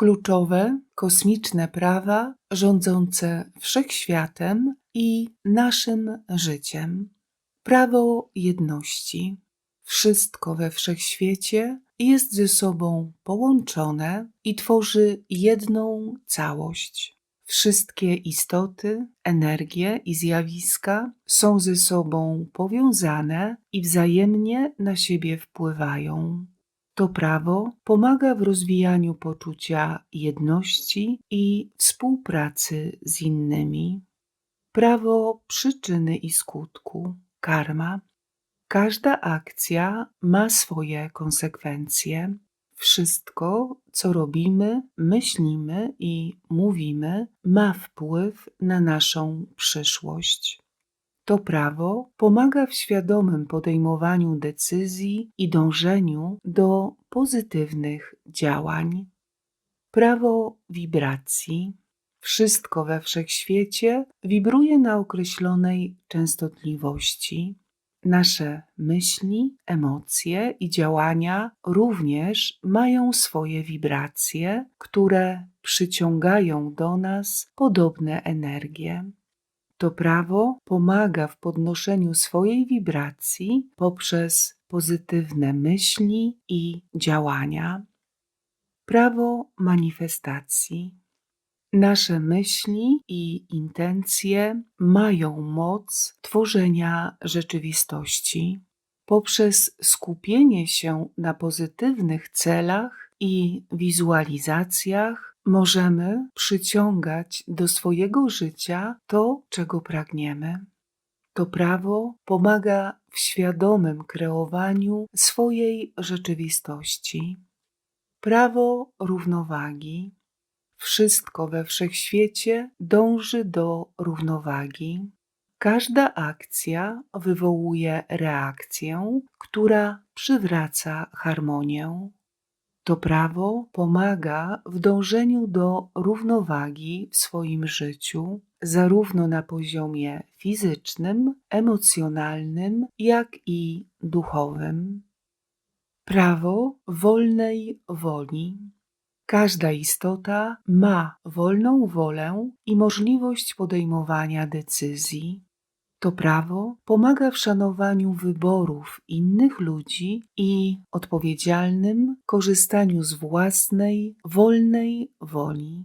kluczowe kosmiczne prawa rządzące wszechświatem i naszym życiem. Prawo jedności. Wszystko we wszechświecie jest ze sobą połączone i tworzy jedną całość. Wszystkie istoty, energie i zjawiska są ze sobą powiązane i wzajemnie na siebie wpływają. To prawo pomaga w rozwijaniu poczucia jedności i współpracy z innymi. Prawo przyczyny i skutku, karma. Każda akcja ma swoje konsekwencje. Wszystko, co robimy, myślimy i mówimy, ma wpływ na naszą przyszłość. To prawo pomaga w świadomym podejmowaniu decyzji i dążeniu do pozytywnych działań. Prawo wibracji. Wszystko we wszechświecie wibruje na określonej częstotliwości. Nasze myśli, emocje i działania również mają swoje wibracje, które przyciągają do nas podobne energie. To prawo pomaga w podnoszeniu swojej wibracji poprzez pozytywne myśli i działania. Prawo manifestacji. Nasze myśli i intencje mają moc tworzenia rzeczywistości. Poprzez skupienie się na pozytywnych celach i wizualizacjach możemy przyciągać do swojego życia to, czego pragniemy. To prawo pomaga w świadomym kreowaniu swojej rzeczywistości. Prawo równowagi. Wszystko we wszechświecie dąży do równowagi. Każda akcja wywołuje reakcję, która przywraca harmonię. To prawo pomaga w dążeniu do równowagi w swoim życiu, zarówno na poziomie fizycznym, emocjonalnym, jak i duchowym. Prawo wolnej woli. Każda istota ma wolną wolę i możliwość podejmowania decyzji. To prawo pomaga w szanowaniu wyborów innych ludzi i odpowiedzialnym korzystaniu z własnej, wolnej woli.